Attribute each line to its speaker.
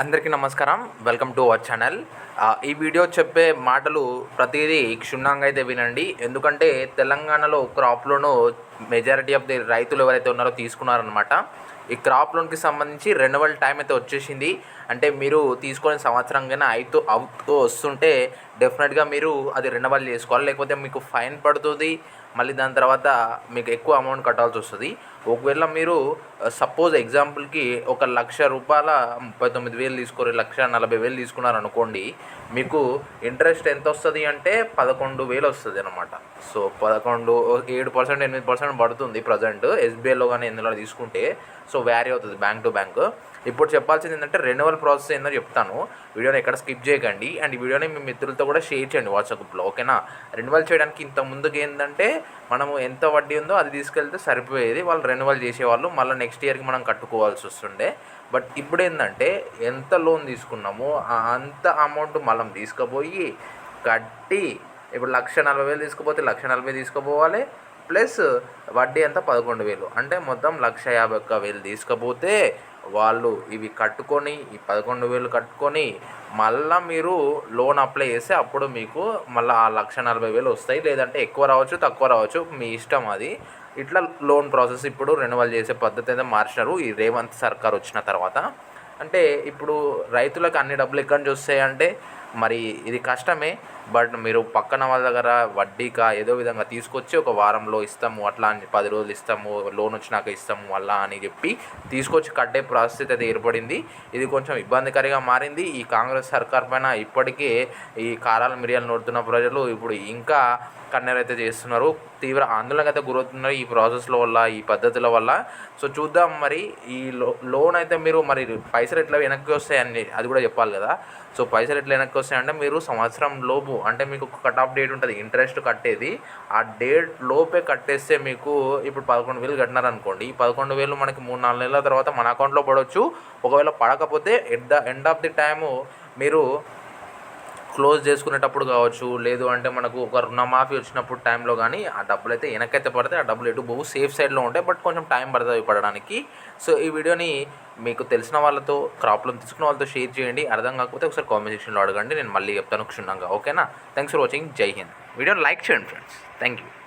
Speaker 1: అందరికీ నమస్కారం. Welcome to our channel ఈ వీడియో చెప్పే మాటలు ప్రతిదీ క్షుణ్ణంగా అయితే వినండి. ఎందుకంటే తెలంగాణలో crop loan majority of the రైతులు ఎవరైతే ఉన్నారో తీసుకున్నారనమాట ఈ క్రాప్ లోన్కి సంబంధించి రెన్యువల్ టైం అయితే వచ్చేసింది. అంటే మీరు తీసుకొని సంవత్సరం కన్నా అవుతూ అవుతూ వస్తుంటే డెఫినెట్గా మీరు అది రెన్యువల్ చేసుకోవాలి. లేకపోతే మీకు ఫైన్ పడుతుంది. మళ్ళీ దాని తర్వాత మీకు ఎక్కువ అమౌంట్ కట్టాల్సి వస్తుంది. ఒకవేళ మీరు సపోజ్ ఎగ్జాంపుల్కి ఒక లక్ష రూపాయల ముప్పై తొమ్మిది వేలు తీసుకోరు లక్ష నలభై వేలు తీసుకున్నారు అనుకోండి మీకు ఇంట్రెస్ట్ ఎంత వస్తుంది అంటే పదకొండు వేలు వస్తుంది అనమాట సో పదకొండు ఏడు పర్సెంట్ ఎనిమిది పర్సెంట్ పడుతుంది ప్రజెంట్ ఎస్బీఐలో కానీ ఎందులో తీసుకుంటే సో వ్యారీ అవుతుంది బ్యాంక్ టు బ్యాంక్ ఇప్పుడు చెప్పాల్సింది ఏంటంటే రెన్యువల్ ప్రాసెస్ ఏందో చెప్తాను. వీడియోని ఎక్కడ స్కిప్ చేయకండి. అండ్ ఈ వీడియోని మీ మిత్రులతో కూడా షేర్ చేయండి వాట్సాప్ గ్రూప్లో ఓకేనా? రెన్యువల్ చేయడానికి ఇంత ముందుకు ఏంటంటే మనము ఎంత వడ్డీ ఉందో అది తీసుకెళ్తే సరిపోయేది. వాళ్ళు రెన్యువల్ చేసేవాళ్ళు మళ్ళీ నెక్స్ట్ ఇయర్కి మనం కట్టుకోవాల్సి వస్తుండే. బట్ ఇప్పుడు ఏంటంటే ఎంత లోన్ తీసుకున్నామో అంత అమౌంట్ మనం తీసుకుపోయి కట్టి ఇప్పుడు లక్ష నలభై వేలు తీసుకుపోతే లక్ష నలభై తీసుకుపోవాలి ప్లస్ వడ్డీ అంతా పదకొండు వేలు. అంటే మొత్తం లక్ష యాభై ఒక్క వేలు తీసుకపోతే వాళ్ళు ఇవి కట్టుకొని ఈ పదకొండు వేలు కట్టుకొని మళ్ళా మీరు లోన్ అప్లై చేస్తే అప్పుడు మీకు మళ్ళీ ఆ లక్ష నలభై వేలు వస్తాయి. లేదంటే ఎక్కువ రావచ్చు తక్కువ రావచ్చు మీ ఇష్టం అది. ఇట్లా లోన్ ప్రాసెస్ ఇప్పుడు రెన్యువల్ చేసే పద్ధతి అయితే మార్చినారు. ఈ రేవంత్ సర్కార్ వచ్చిన తర్వాత. అంటే ఇప్పుడు రైతులకు అన్ని డబ్బులు ఎక్కడి నుంచి వస్తాయి అంటే మరి ఇది కష్టమే బట్ మీరు పక్కన వాళ్ళ దగ్గర వడ్డీకా ఏదో విధంగా తీసుకొచ్చి ఒక వారంలో ఇస్తాము అట్లా అని పది రోజులు ఇస్తాము లోన్ వచ్చినాక ఇస్తాము అలా అని చెప్పి తీసుకొచ్చి కట్టే పరిస్థితి అయితే ఏర్పడింది. ఇది కొంచెం ఇబ్బందికరంగా మారింది. ఈ కాంగ్రెస్ సర్కార్ పైన ఇప్పటికే ఈ కారాల మిరియాలు నోడుతున్న ప్రజలు ఇప్పుడు ఇంకా కన్నెర అయితే చేస్తున్నారు. తీవ్ర ఆందోళనకు అయితే గురవుతున్నారు ఈ ప్రాసెస్ల వల్ల ఈ పద్ధతుల వల్ల. సో చూద్దాం మరి ఈ లోన్ అయితే మీరు మరి పైసలు ఎట్లా వెనక్కి వస్తాయని అది కూడా చెప్పాలి కదా. సో పైసలు ఎట్లా వెనక్కి వస్తాయంటే మీరు సంవత్సరం లోపు అంటే మీకు కట్ ఆఫ్ డేట్ ఉంటుంది ఇంట్రెస్ట్ కట్టేది ఆ డేట్ లోపే కట్టేస్తే మీకు ఇప్పుడు పదకొండు వేలు కట్టినారనుకోండి ఈ పదకొండు వేలు మనకి మూడు నాలుగు నెలల తర్వాత మన అకౌంట్లో పడవచ్చు ఒకవేళ పడకపోతే at the end of the time మీరు క్లోజ్ చేసుకునేటప్పుడు కావచ్చు లేదు అంటే మనకు ఒక రుణమాఫీ వచ్చినప్పుడు టైంలో కానీ ఆ డబ్బులు అయితే వెనకైతే పడితే ఆ డబ్బులు ఎటు పోవు సేఫ్ సైడ్లో ఉంటాయి బట్ కొంచెం టైం పడుతుంది పడడానికి. సో ఈ వీడియోని మీకు తెలిసిన వాళ్ళతో క్రాప్లో తీసుకున్న వాళ్ళతో షేర్ చేయండి. అర్థం కాకపోతే ఒకసారి కామెంట్ సెక్షన్లో అడగండి. నేను మళ్ళీ చెప్తాను క్షుణ్ణంగా. ఓకేనా? Thanks for watching. జై హింద్. వీడియో లైక్ చేయండి ఫ్రెండ్స్. Thank you